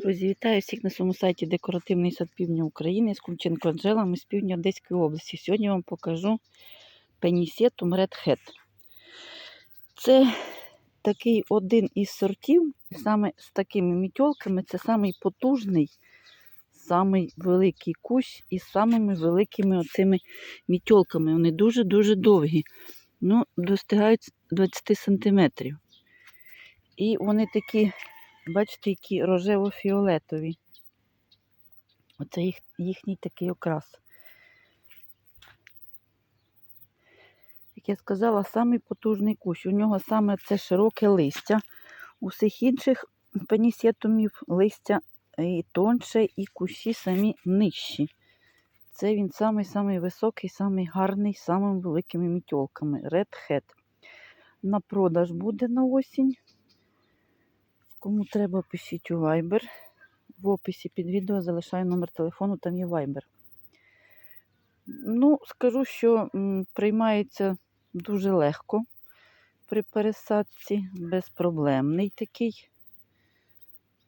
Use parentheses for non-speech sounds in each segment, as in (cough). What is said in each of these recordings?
Друзі, вітаю всіх на своєму сайті Декоративний сад півдня України з Кумченко Анжелами з півдня Одеської області. Сьогодні вам покажу пенісетум Red Hat. Це такий один із сортів, саме з такими мітьолками, це самий потужний, самий великий кущ із самими великими оцими мітьолками. Вони дуже-дуже довгі, ну, достигають 20 сантиметрів. І вони такі Бачите, які рожево-фіолетові. Оце їх, їхній такий окрас. Як я сказала, самий потужний кущ. У нього саме це широке листя. У всіх інших пенісетумів листя і тонше, і кущі самі нижчі. Це він самий-самий високий, самий гарний, самими великими мітьолками. Red Hat. На продаж буде на осінь. Кому треба, пишіть у Viber. В описі під відео залишаю номер телефону, там є Viber. Ну, скажу, що приймається дуже легко при пересадці, безпроблемний такий.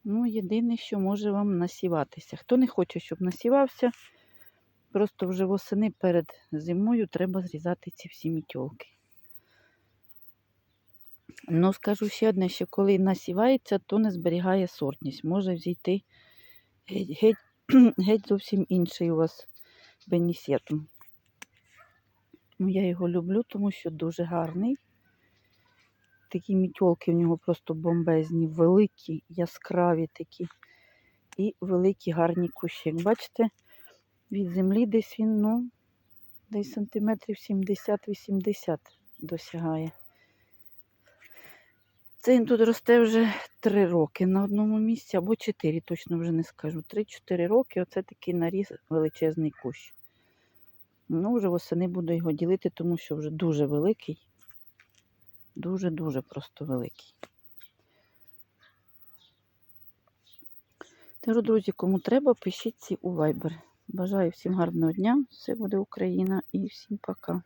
Ну, єдине, що може вам насіватися. Хто не хоче, щоб насівався, просто вже восени перед зимою треба зрізати ці всі мітьолки. Ну, скажу ще одне, що коли насівається, то не зберігає сортність. Може взійти геть, геть, (clears throat) геть зовсім інший у вас бенісетум. Ну, я його люблю, тому що дуже гарний. Такі мітьолки в нього просто бомбезні, великі, яскраві такі. І великі гарні кущі. Як бачите, від землі десь він, ну, десь сантиметрів 70-80 досягає. Це він тут росте вже 3 роки на одному місці, або 4, точно вже не скажу. 3-4 роки оце такий наріс величезний кущ. Ну, вже восени буду його ділити, тому що вже дуже великий. Дуже-дуже просто великий. Тож, друзі, кому треба, пишіть ці у Viber. Бажаю всім гарного дня, все буде Україна і всім пока.